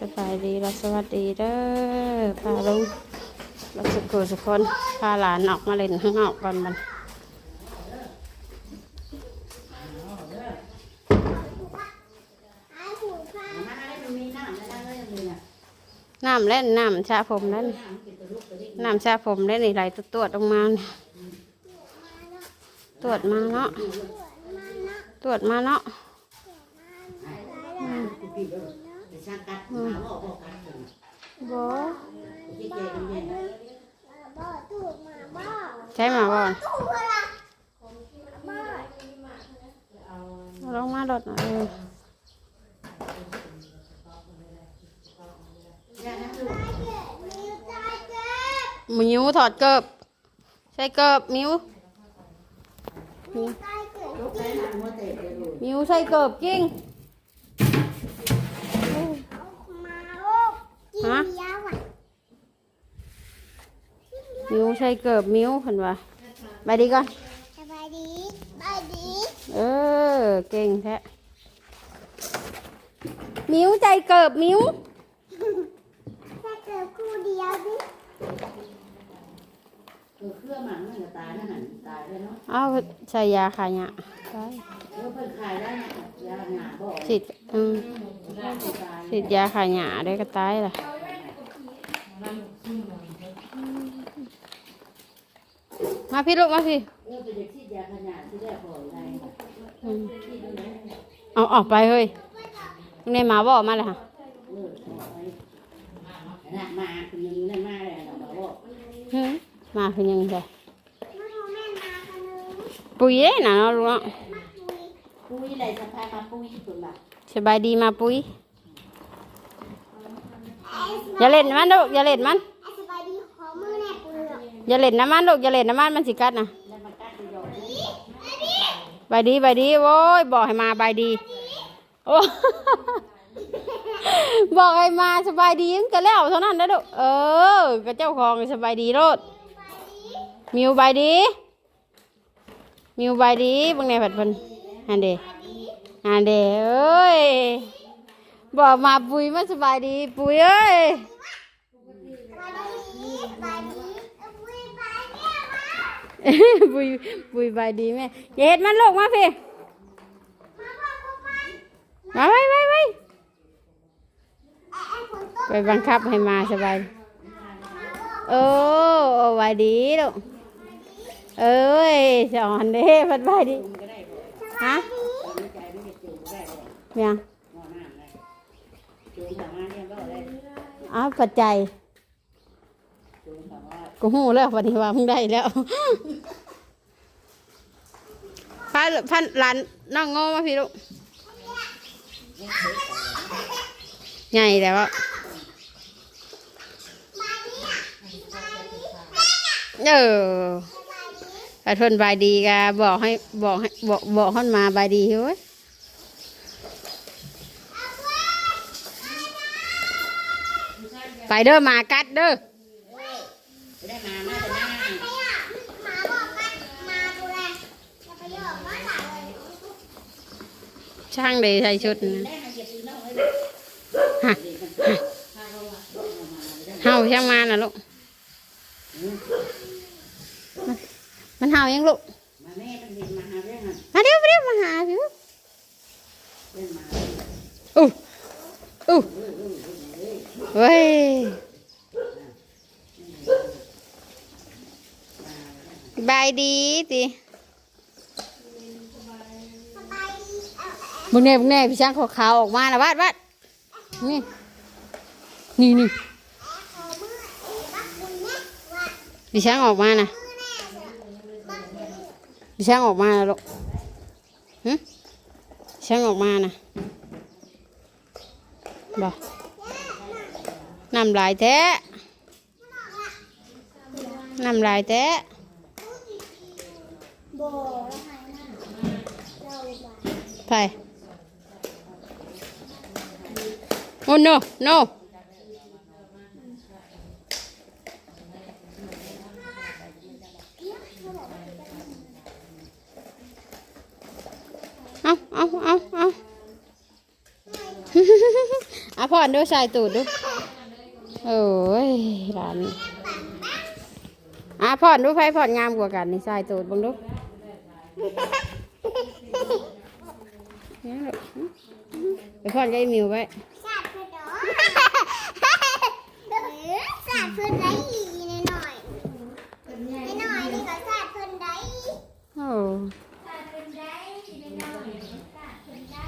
สบายดีและสวัสดีเด้อพาลุงเราสุกุสุกคนพาหลานออกมาเล่นข้างนอกก่อนมันน้ำเล่นน้ำชาผมเล่นน้ำชาผมเล่นนี่ไหลตรวจๆลงมาเนี่ยตรวจมาเนาะ ตรวจมาเนาะ บอใช่มาบ่อนลงมาดดหน่อยเออมิวถอดเกิบใส่เกิบมิวมิวมิวใส่เกิบจริง ฮะมิวใส่เกิบมิวเห็นปะไปดีก่อนสบายดีสบายดีเออ เก่งแท้มิวใจเกิบมิวถ้าเกิดคู่เดียวดิเออเครื่องมันมันจะตายนั่นน่ะตายเลยเนาะเอาใส่ยาขายะใช่เออเพิ่นขายได้เนี่ยยาหนาบ่ฉีดอืมตายตายฉีดยาขายะได้ก็ตายล่ะ มาพี่ลูกมาพี่เออเป็นเด็กที่ยาขยะที่แรกบ่ได้อืมเอาออกไปเฮ้ยในหมาบอกมาเลยค่ะเออเอาไว้น่ะมาคือยังนั่นมาเลยน่ะบ่บอกหึมาคือยังไงมาโทรแม่มากันเลยปุ๋ยเด้น่ะเนาะลูกเนาะมาคุยปุ้ยอะไรสะพายมาปุ้ยเพิ่นว่าสบายดีมาปุ๋ยไอย่าเล่นมันลูกอย่าเล่นมันไอ้สบายดีขอมือแน่ปลือกอย่าเล่นน้ำมันลูกอย่าเล่นน้ำมันมันสิกัดนะแล้วมันกัดอยู่ดอกนี้บายดีบายดีโว้ยบอกให้มาบายดีโอ้บอกให้มาสบายดียังก็แล้วเท่านั้นนะลูกเออก็เจ้าของสบายดีโลดมิวบายดีมิวบายดีบางในผัดพิ่นฮันเดฮันเดเอ้ย บอกมาปุยมาสบายดี ปุยเอ้ยสบายดีสบายดีเอาคุยไปเนี่ยมาปุยปุยบายดีแม่อย่าเห็ดมันลูกมาพี่มาบอกกูไปมาไว้ไว้ไว้ไอ้ไอ้ฝนตกไปบังคับให้มาสบายโอ้เอาไว้ดีลูกเอ้ยสอนเด้พัดไว้ดีฮะไม่ใจไม่ได้จูงได้บ่ยังงอน้ำเลย จูงทางมาเนี่ยบ่ได้อ้าวปัจจัยจูงทางว่ากูหูแล้ววันนี้ว่ามึงได้แล้วพันพันหลานน้องโง่มาพี่ลูกใหญ่แล้วอะเออไปทนบายดีกะบอกให้บอกให้บอกบอกให้มาบายดีเฮ้ย ไปเด้อหมากัดเด้อไม่ได้มามาแต่หน้าไม่อะหมาบอกกันมาดูแลอย่าไปหยอกมาหลานเลยช่างเลยใส่ชุดนะเฮะเด็กมันพาเขาว่าเอามาห่าช่างมานะลูก มันเห่ายังลูก มาเรียนมาหาเรื่องอะมาเดี๋ยวมาเรียวมาหาพี่อู้อู้ เว้ยบายดีติบายดีเอามึงแน่มึงแน่พี่ช่างขาวๆออกมานะวาดวาดนี่นี่นี่พี่ช่างออกมานะพี่ช่างออกมานะลูกหึพี่ช่างออกมานะบอก น้ำลายแท้น้ำลายแท้โบแล้วหายหน้าเราบ้าไป โอ้ no no เอาเอาเอาเอาอะพ่อนดูใส่ตูดดู โอ้ยร้านนี้อะพ่อนดูไฟพ่อนงามกว่ากันนี่ใส่ตูดเบังดูเนี่ยลูกไปพ่อนก็ไอ้มิวไว้สาดเพื่อดอกเออสาดเพื่อได้อีหน่อยหน่อยหน่อยนี่ก็สาดเพื่อได้โอ้สาดเพื่อได้หน่อยสาดเพื่อได้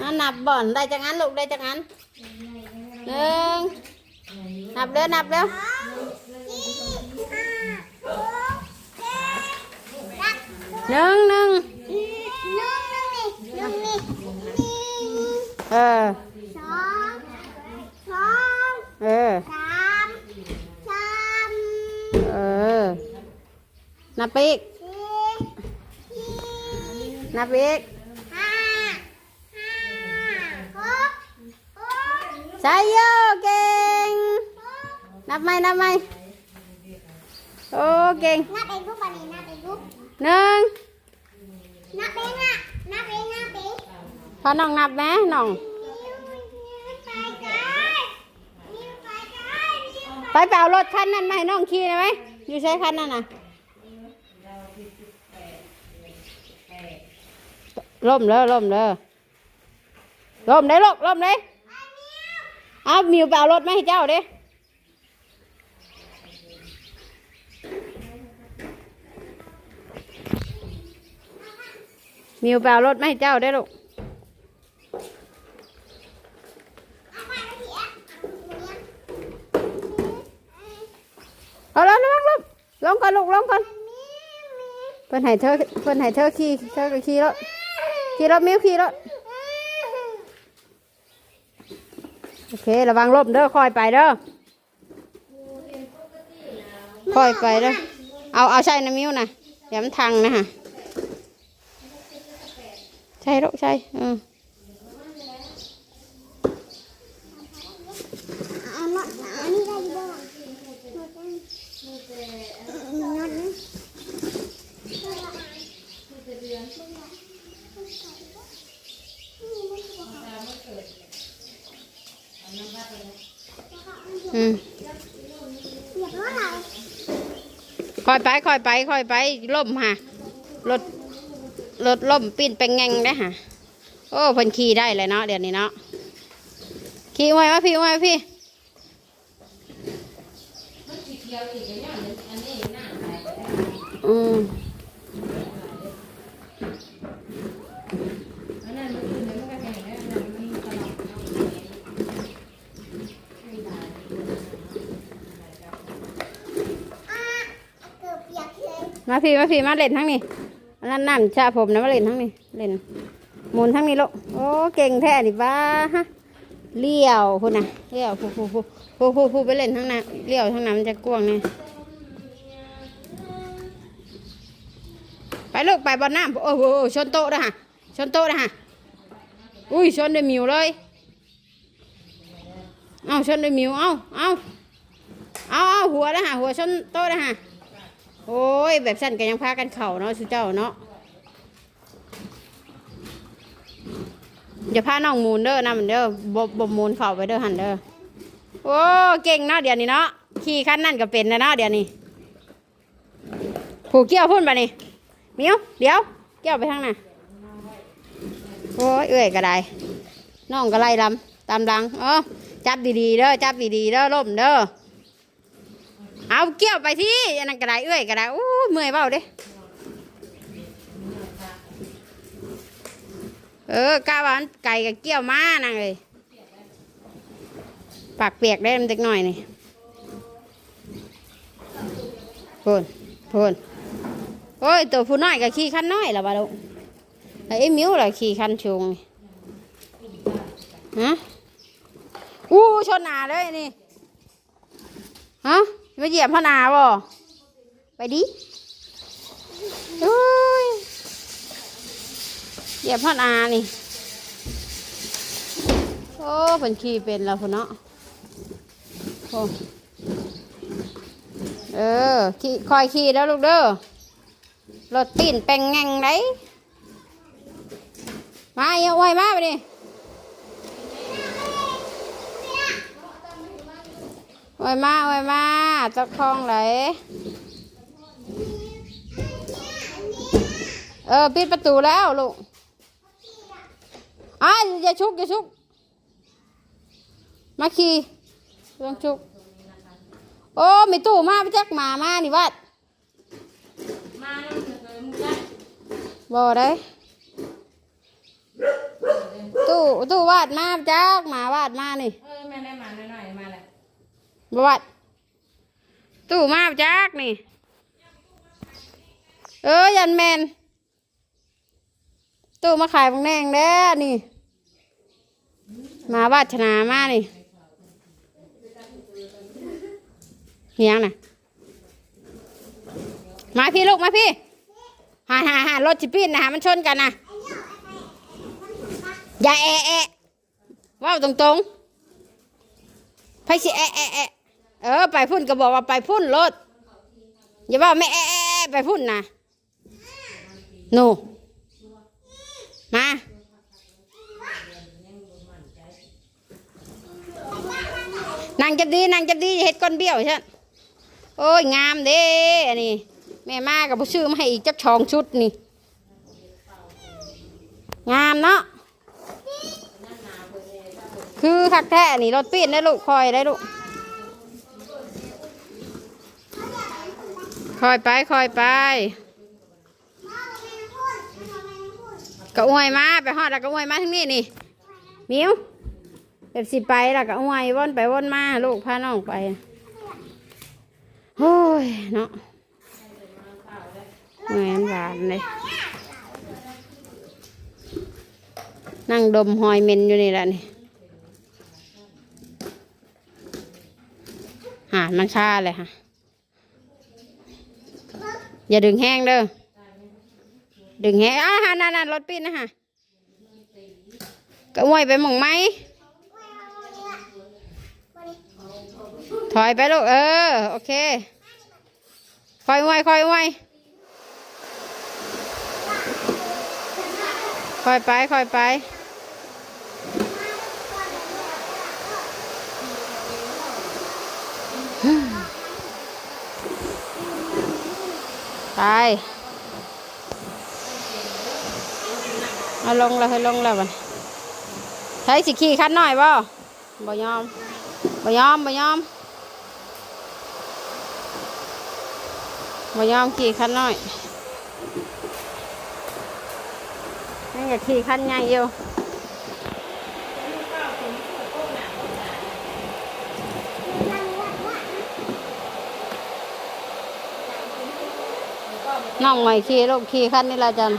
อะนับบ่อนได้จังอันลูกได้จังอัน หนึ่งนับเด้อนับเด้อสองสี่ห้าหกเจ็ดรักหนึ่งหนึ่งนุ่มนุ่มนี่นุ่มนี่นี่เออสองสองเออสามสามเออ นับปอีกนับปอีก ห้าห้าหกห กใช่โยเก่ง นับไหมนับไหมโอ้เก่งนับเองลูกปานีนับเองลูกหนึ่งนับเองอะนับเองนับเองพอน้องนับไหมน้องนิ้วนิ้วไปไกลนิ้วไปไกลนิ้วไปเปล่ารถคันนั้นมาให้น้องขี่ได้ไหมอยู่ใช้คันนั้นน่ะล่มเลยล่มเลยล่มได้ลูกล่มได้ เอามิวไปเอารถมาให้เจ้าเดิมิวไปเอารถมาให้เจ้าได้ลูกเอาล้วลงลงลงก่อนลูกลงก่อนเพิ่อนให้เธอเพิ่อนให้เธอขี่เธอขี่รถขี่รถมิวขี่รถ โอเค ระวังลมเด้อคอยไปเด้อคอยไปเด้อเอาเอาใช่นะมิวนะอย่ามันทังนะฮะใช่ลูกใช่อืมเอาหน่อยอันนี้ได้อยู่บ้างหน่อยนะ อืมอยากว่าอะไรคอยไปคอยไปคอยไปล่มฮะรถรถล่มปีนเป็นแงงได้ฮะโอ้พิ่นขี่ได้เลยเนาะเดี๋ยวนี้เนาะขี่ไว้มาพี่ไว้พี่อืม มาพี่มาพี่มาเล่นทั้งนี้นนั้นน้ำชาผมนะมาเล่นทั้งนี้เล่นหมุนทั้งนี้ลูกโอ้เก่งแท้ดิบ้าฮะเลี้ยวพูดนะเลี้ยวพูพูพูพูพูพูไปเล่นทั้งนั้นเลี้ยวทั้งนั้นมันจะกว้างเนี่ยไปลูกไปบอลน้ำโอ้โหชนโต๊ะนะฮะชนโต๊ะนะฮะอุ้ยชนด้วยมิวเลยเอาชนด้วยมิวเอาเอาเอาเอาหัวนะฮะหัวชนโต๊ะนะฮะ โอ้ย แบบสั้นก็ยังพากันเข่าเนาะสุเจ้าเนาะอย่าพาน้องมูนเด้อนะมันเด้อบบบบมูนเข่าไปเด้อหันเด้อโอ้เก่งเนาะเดี๋ยวนี้เนาะขี่คันนั่นก็เป็นนะเนาะเดี๋ยวนี้ผูกเกี้ยวพุ่นไปนี่มิวเดี๋ยวเกี้ยวไปทางไหนโอ้ยเอ้ยก็ได้น้องก็ไล่ลำตามหลังเออจับดีๆเด้อจับดีๆเด้อล่มเด้อ เอาเกี่ยวไปที่อันนั้นกระไดเอ้ยกระไดอู้เมื่อยเปล่าเด้เออกาวันไก่กับเกี่ยวมานั่งเลยปากเปียกได้มันเด็กหน่อยนี่พูนพูนโอ้ยตัวผู้น้อยกับขี่คันน้อยละบ้าลูกไอ้มิวละขี่คันชงฮะอู้ชนหนาเลยนี่ฮะ มาเหยียบพ่อนาบ่ไปดิโอ้ยเหยียบพนานี่ โอ้เพิ่นขี่เป็นแล้วพ่นเนาะโอ้เออขี่คอยขี่แล้วลูกเด้อรถตีนแปงแงงไดมาเอาไว้มาไปดิ อ้ยมาโอ้ยมาจักคลองไหลเออปิดประตูแล้วลูกอ้าอย่าชุกอย่าชุกมาขี่ลองชุก โอ้มีตู้มาไปจักหมามานี่วัดมาแล้วเคยมุกได้บ่ได้ตู้ตู้วาดมาจักหมาวาดมานี่เออแม่ได้มาหน่อยๆมาแหละ บวชตู้มาจักนี่ เออยันแมนตู้มาขายบางแนงเด้อนี่ มาวาชนามานี่เฮียงน่ะ มาพี่ลูกมาพี่หาหาหารถจิปีนนะหามันชนกันนะอย่าแอะแอะว้าวตรงๆไปสิแอะแอะแอะ เออ ไปพุ่นก็บอกว่าไปพุ่นรถอย่าว่าไม่แอะไปพุ่นนะหนูมานั่งจับดีนั่งจับดีเห็ดก้อนเบี้ยวใช่นโอ้ยงามเด้อันนี้แม่มากับผู้ซื้อมาให้อีกจักชองชุดนี่ งามเนาะคือคักแท้นี่รถปีนได้ลูกคอยได้ลูก คอยไปคอยไปกระอวยมาไปหอดแล้วกระอวยมาทั้งนี้นี่มิวแบบสิไปแล้วกระอวยว่นไปว่นมาลูกพาน้องไปโอ้ยเนาะเหมือนหวานเลยนั่งดมหอยเมนอยู่นี่แหละนี่หามันชาเลยค่ะ อย่าดึงแห้งเด้อ ดึงแห้งอ่าฮะนั่นนั่นรถปีนนะฮะก็อวยไปหมองไหม ถอยไปลูก เออ โอเค คอยอวยคอยอวยคอยไปคอยไป ไปเอาลงแล้วให้ลงแล้วมันใช้สิขี่คันหน่อยบ่บ่ยอมบ่ยอมบ่ยอมบ่ยอมขี่คันหน่อยนี่ก็ขี่คันใหญ่อยู่ น้องใหม่ขี่ลูกขี่คันนี่ละจัน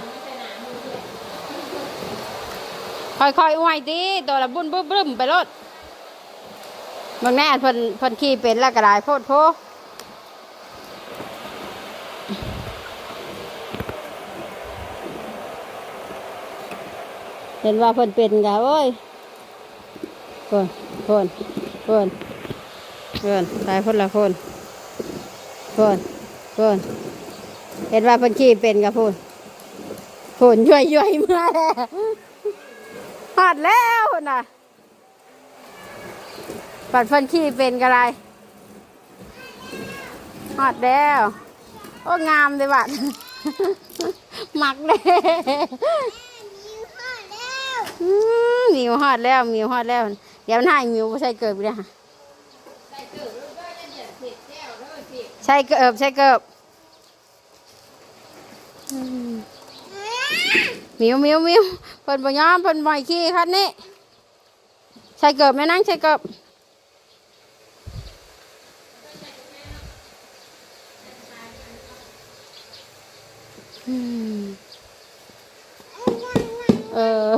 ค่อยๆอวยตีตัวละบุ้นบึ้มบึ้มไปรถบางแน่เพิ่นเพิ่นขี่เป็นแล้วก็ได้โพดโพเห็นว่าเพิ่นเป็นกะโอ้ยเพิ่นเพิ่นเพิ่นเพิ่นตายเพิ่นละเพิ่นเพิ่นเพิ่น เห็นว่าเพันขี้เป็นกับพูนพูนย่อยย่อยๆเมื่อแล้วหอดแล้วพุ่นน่ะปัดเพันขี้เป็นกันไรหอดแล้ว โอ้งามเลยบัดหมักเลยอืมหมิวหอดแล้วหมิวหอดแล้ว เดี๋ยวหน้าหมิวบ่ใช่เกิบเลยค่ะใช่เกิบใช่เกิบ มิวมิวมิวเพิ่นบ่ยอมเพิ่นบ่อยขี้คันนี้ใส่เกิบแม่นั่งใส่เกิบอืมเออ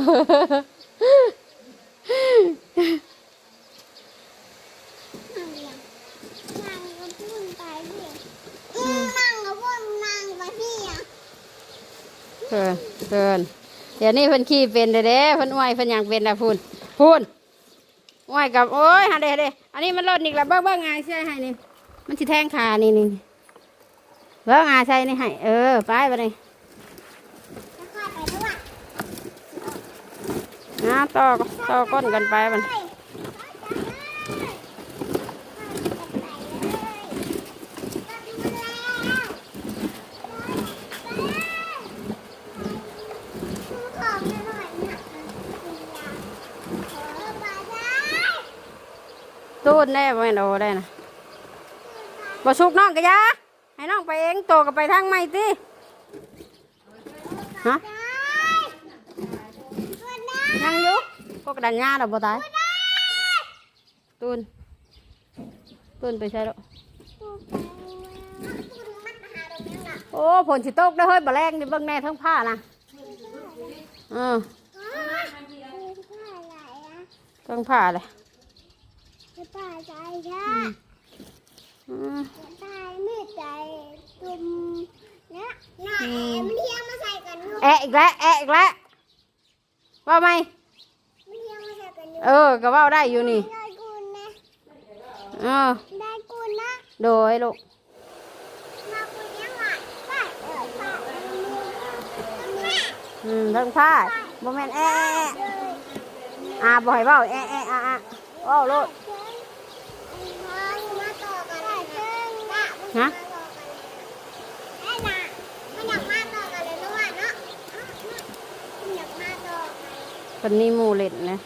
เพิ่นเพิ่นเดี๋ ยวนี้เพิ่นขี้เป็นเด้อเด้เพิ่นอ้วยเพิ่นหยังเป็นนะพูนพูนอ้วยกับโอ้ยหาเด้เด้อันนี้มันลดอีกแล้วเบิ่งเบิ่งงานใช่ให้นี่มันสิแทงขานี่นี่เบิ่งงานใช่นี่ให้เออไปไปนี่นะต่อต่อก้นกันไปมัน ตูนได้บ่แม่โอได้นะบ่สุกน้องกะยาให้น้องไปเองโตก็ไปทางใหม่ติฮะยังอยู่พวกระดันงาดอกบ่ตายตูนตูนไปใช่แล้วตัวไปตัวมันหาดอโอ้ผลสิตกได้เฮ้ยบ่แรงนี่เบิ่งแน่ทั้งผ้านะเอออ๋อผ้าไหลอะทั้งผ้าเลย จะผ้าใจค่ะอืมตายไม่ใจตุ่มนะหน้าแอมเลี้ยงมาใส่กันอยู่แอะอีกแล้วแอะอีกแล้วว่าไหมเลี้ยงมาใส่กันอยู่เออก็เว่าได้อยู่นี่ได้กุนนะเออได้กุนนะโดยลูกมากุนยังไงไปเออไปเอออืมทั้งผ้าบ่แม่นแอะแอะแอะอ่าบ่ให้เว้าแอะแอะอะอะเว้าลูก มาต่อกันเลย นะฮะไอ้น่ะมันอยากมาต่อกันเลยนะว่าเนาะมันอยากมาต่อกันเพิ่นมีหมู่เล่นนะ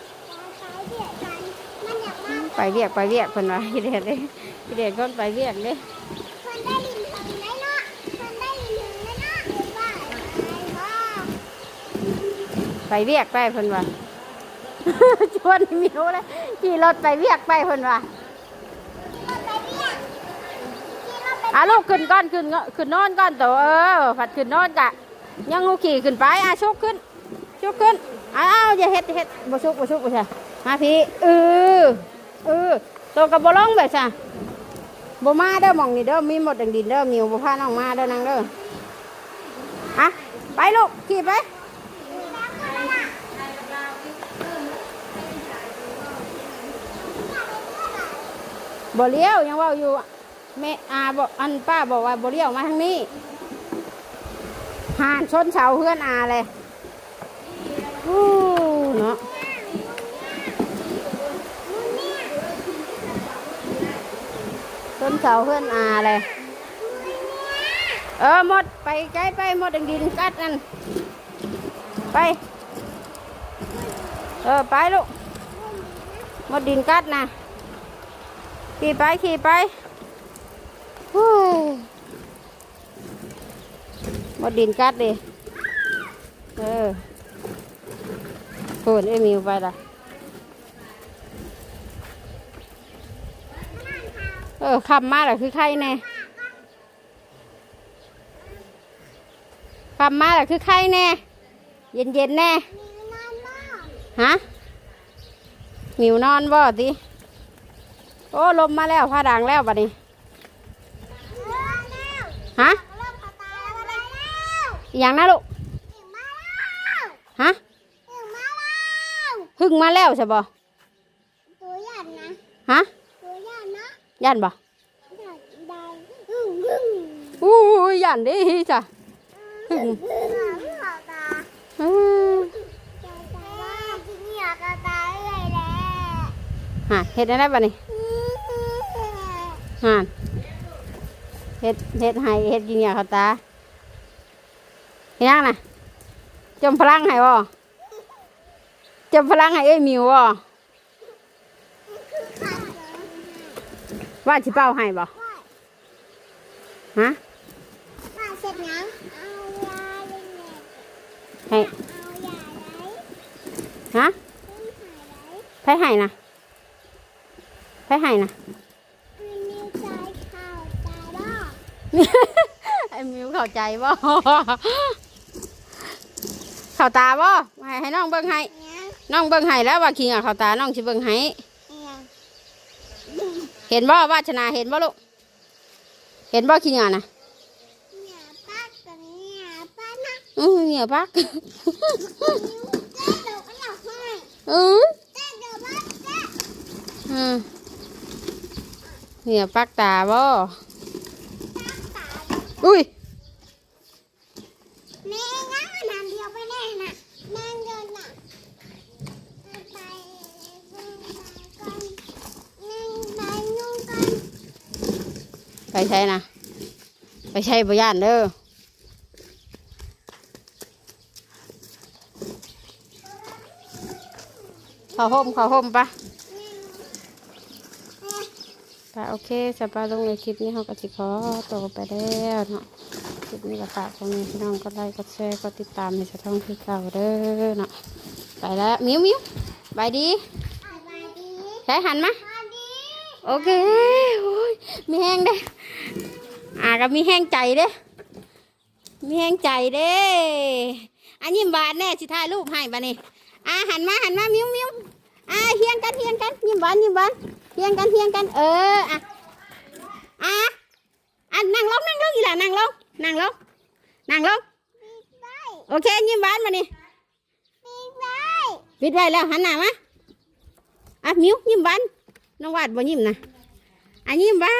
มันอยากมาไปเวียกไปเวียกเพิ่นว่าพี่เด็ดเด้พี่เด็ดคนไปเวียกเด้คนได้ลินถึงได้เนาะคนได้ลินถึงได้เนาะว่าไอ้พ่อไปเวียกไปเพิ่นว่าชวนมิวเลยขี่รถไปเวียกไปเพิ่นว่า คนไปเรียกที่เราไป อะลูกขึ้นก่อนขึ้นขึ้นนอนก่อนตัวเออผัดขึ้นนอนกะ ยังงูขี่ขึ้นไปอะชุกขึ้นชุกขึ้นอ้าวอย่าเฮ็ดเฮ็ดบ่ชุกบ่ชุกบ่ใช่มาพี่เออเออตัวกับบ่ร้องแบบซะบ่มาเด้อมองนี่เด้อมีหมดดังดินเด้อมิวบ่พาน้องมาเด้อนางเด้ออะไปลูกขี่ไปบ่เลี้ยวยังว่าอยู่ แม่อาบอกอันป้าบอกว่าบ่เลี้ยวมาทางนี้ห่านชนเสาเพื่อนอาเลยอู้เนาะชนเสาเพื่อนอาเลยเออหมดไปไกลไปหมดดังดินกัดนั่นไป เออไปลูกหมดดินกัดนะขี่ไปขี่ไป มดดินกัดดิ เออพูนไอ้มิวไปละเออคำมาแหละคือใครแน่กลับมาแล้วคือไข้แน่ เย็นเย็นๆแน่ฮะมิวนอนบ่ติโอ้ลมมาแล้วผ้าดังแล้วบัดนี้ เริ่มแล้ว ฮะ เริ่มกระตายแล้วอะไรแล้ว อหย่างนะลูกถึงมาแล้วฮะถึงมาแล้วหึ่งมาแล้วใช่บ่ตัวใหญ่นะฮะตัวใหญ่นะยันบ่ใหญ่ใหญ่อึ้งอึ้งอู้ยยันเดิจ้ะหึ่งอึ้งหางตาอือใจใจว่าจริงอยากกระตายเลยแหละฮะเฮ็ดได้บัดนี้ฮะเฮ็ดเฮ็ดให้เฮ็ดกินยาเขาตาเฮ็ด ยังน่ะจมพลังให้บ่จมพลังให้เอ้ยหมิวบ่ว่าสิเป้าให้บ่ฮะมาเสร็จยังเอายาเลยเนี่ยให้เอายาไหนฮะเพิ่งหายไหนไผให้นะไผให้นะอันนี้ใจข่าวใจบ้าไอ้มิวเข้าใจบ่ เข้าตาบ่ให้ให้น้องเบิ่งให้เนี่ยน้องเบิ่งให้แล้วว่าคิงอะเข้าตา น้องสิเบิ่งให้เนี่ยเห็นบ่วาชนาเห็นบ่ลูก เห็นบ่คิงอะนะเนี่ยป้ากับเนี่ยป้านะอือเหนียวปักเจ๊เดี๋ยวก็อยากให้อือเจ๊เดี๋ยวบ้าเจ๊อืมเหนียวปักตาบ่ตาอุ้ยแม่งั้ นนำเดียวไปแน่น่ะนั่งเดินน่ะไปไปกันนั่งไปนุ่งกันไปใช่นะไปใช่บ่ย่านเด้อเข้าห่มเข้าห่มปะแม่ปโอเคสปาลงในคลิปนี้เขาก็สิขอตัวไปแล้วเนาะค ลิปนี้ก็ฝากพ่อแม่พี่น้องก็ไลค์กดแชร์กดติดตามในช่องที่เก่าเด้อเนาะไปแล้วมิวมิวบายดีใช้หันมาโอเคโอ้ยมีแห้งเด้อ่าก็มีแห้งใจเด้มีแห้งใจเด้อันยิ้มบานแน่สิถ่ายรูปให้บ้านี่อ่าหันมาหันมามิวมิวอ่าเฮียงกันเฮียงกันยิ้มบานยิ้มบานเฮียงกันเฮียงกันเอออะอะอะนั่งลงนั่งลงอีหล่ะนั่งลง นั่งลงนั่งลงปิดไว้โอเคยิ้มบานมานี่ปิดไว้ปิดไว้แล้วหันหน้ามาอะมิวยิ้มบานน้องวาดบ่ยิ้มนะอะยิ้มบา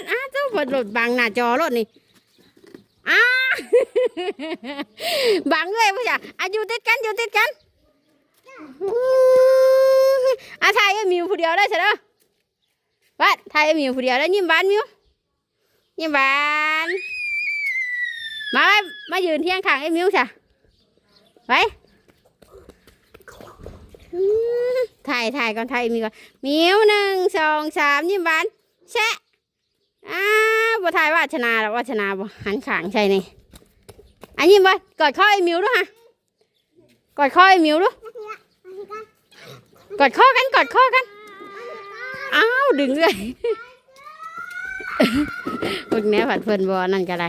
นอะเจ้าบดรถบังหน้าจอรถนี่อะบังเลยพ่อจ๋าอะอยู่ติดกันอยู่ติดกันอะถ่ายไอ้มิวผู้เดียวได้ใช่ไหมวัดถ่ายไอ้มิวผู้เดียวได้ยิ้มบานมิวยิ้มบาน มาไว้มายืนเที่ยงข้างไอ้มิวจ้ะไปถ่ายถ่ายก่อนถ่ายมีก่อนมิวหนึ่งสองสามยิ้มหวานแชะอ้าบ่ถ่ายวาชนาหรอกวาชนาบ่หันขางใช่นี่อันยิ้มบ่กอดข้อไอ้มิวด้วยฮะกอดข้อไอ้มิวด้วยกอดข้อกันกอดข้อกันอ้าวดึงเลยพวกเนี้ยผัดเพิ่นบ่นั่นก็ได้